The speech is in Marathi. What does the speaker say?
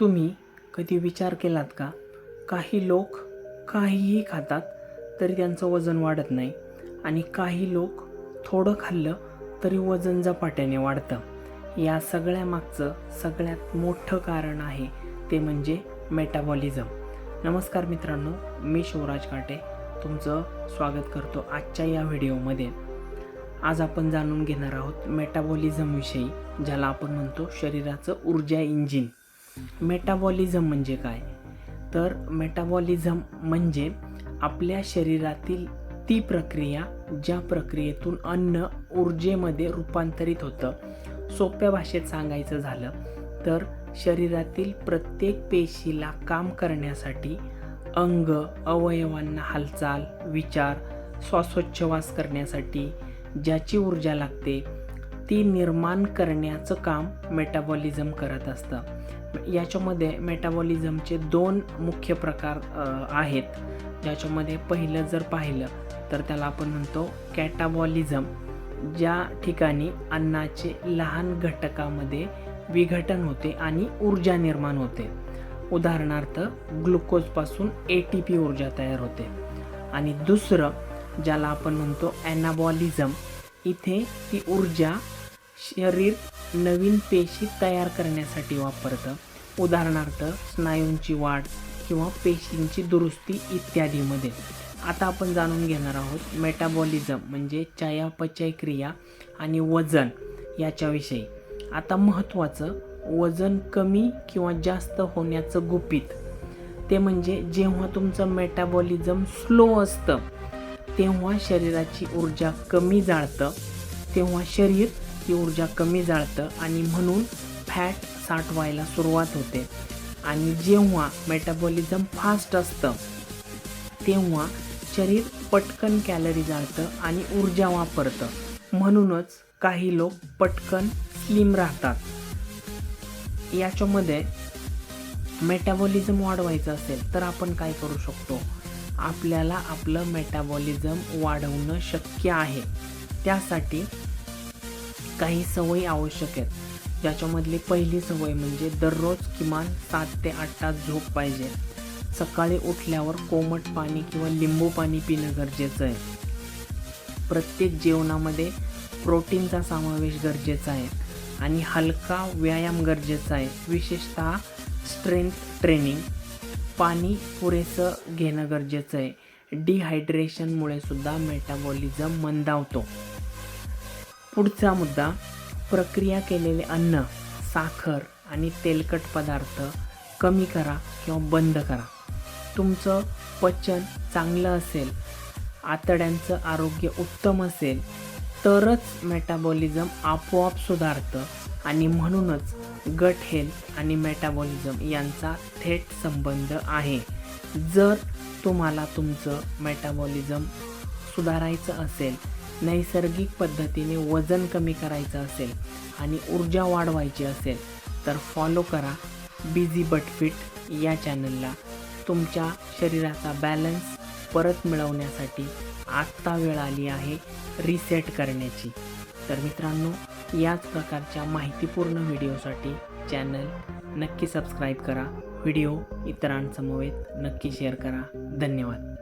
तुम्ही कधी विचार केलात का? काही लोक काहीही खातात तरी त्यांचं वजन वाढत नाही. आणि काही लोक थोडं खाल्लं तरी वजन झपाट्याने वाढतं. या सगळ्यामागचं सगळ्यात मोठं कारण आहे ते म्हणजे मेटाबॉलिझम नमस्कार मित्रांनो मी शिवराज काटे तुमचं स्वागत करतो आजच्या या व्हिडिओमध्ये. आज आपण जाणून घेणार आहोत मेटाबॉलिझमविषयी ज्याला आपण म्हणतो शरीराचं ऊर्जा इंजिन मेटाबॉलिझम म्हणजे काय? तर मेटाबॉलिझम म्हणजे आपल्या शरीरातील ती प्रक्रिया ज्या प्रक्रियेतून अन्न ऊर्जेमध्ये रूपांतरित होतं. सोप्या भाषेत सांगायचं झालं तर शरीरातील प्रत्येक पेशीला काम करण्यासाठी अंग अवयवांना हालचाल विचार श्वासोच्छवास करण्यासाठी ज्याची ऊर्जा लागते ती निर्माण करण्याचं काम मेटाबॉलिझम करत असतं. याच्यामध्ये मेटाबॉलिझमचे दोन मुख्य प्रकार आहेत. ज्याच्यामध्ये पहिलं जर पाहिलं तर त्याला आपण म्हणतो कॅटाबॉलिझम ज्या ठिकाणी अन्नाचे लहान घटकामध्ये विघटन होते आणि ऊर्जा निर्माण होते. उदाहरणार्थ ग्लुकोजपासून ए टी पी ऊर्जा तयार होते. आणि दुसरं ज्याला आपण म्हणतो ॲनाबॉलिझम इथे ती ऊर्जा शरीर नवीन पेशी तयार करण्यासाठी वापरतं. उदाहरणार्थ स्नायूंची वाढ किंवा पेशींची दुरुस्ती इत्यादीमध्ये. आता आपण जाणून घेणार आहोत मेटाबॉलिझम म्हणजे चयापचय क्रिया आणि वजन याच्याविषयी. आता महत्त्वाचं वजन कमी किंवा जास्त होण्याचं गुपित. ते म्हणजे जेव्हा तुमचं मेटाबॉलिझम स्लो असतं तेव्हा शरीराची ऊर्जा कमी जाळतं तेव्हा शरीर ती ऊर्जा कमी जाळतं आणि म्हणून फॅट साठवायला सुरुवात होते. आणि जेव्हा मेटाबॉलिझम फास्ट असतं तेव्हा शरीर पटकन कॅलरी जाळतं आणि ऊर्जा वापरतं. म्हणूनच काही लोक पटकन स्लिम राहतात. याच्यामध्ये मेटाबॉलिझम वाढवायचं असेल तर आपण काय करू शकतो? आपल्याला आपलं मेटाबॉलिझम वाढवणं शक्य आहे. त्यासाठी काही सवयी आवश्यक आहेत. ज्याच्यामधली पहिली सवय म्हणजे दररोज किमान सात ते आठ तास झोप पाहिजे. सकाळी उठल्यावर कोमट पाणी किंवा लिंबू पाणी पिणं गरजेचं आहे. प्रत्येक जेवणामध्ये प्रोटीनचा समावेश गरजेचा आहे आणि हलका व्यायाम गरजेचा आहे. विशेषतः स्ट्रेंथ ट्रेनिंग पाणी पुरेसं घेणं गरजेचं आहे. डिहायड्रेशनमुळे सुद्धा मेटाबॉलिझम मंदावतो. पुढचा मुद्दा प्रक्रिया केलेले अन्न साखर आणि तेलकट पदार्थ कमी करा किंवा बंद करा. तुमचं पचन चांगलं असेल आतड्यांचं आरोग्य उत्तम असेल तरच मेटाबॉलिझम आपोआप सुधारतं आणि म्हणूनच गट हेल्थ आणि मेटाबॉलिझम यांचा थेट संबंध आहे. जर तुम्हाला तुमचं मेटाबॉलिझम सुधारायचं असेल नैसर्गिक पद्धतीने वजन कमी करायचं असेल आणि ऊर्जा वाढवायची असेल तर फॉलो करा बिझी बटफिट या चॅनलला तुमच्या शरीराचा बॅलन्स परत मिळवण्यासाठी आत्ता वेळ आली आहे रिसेट करण्याची. तर मित्रांनो याच प्रकारच्या माहितीपूर्ण व्हिडिओसाठी चॅनल नक्की सबस्क्राईब करा. व्हिडिओ इतरांसमवेत नक्की शेअर करा. धन्यवाद.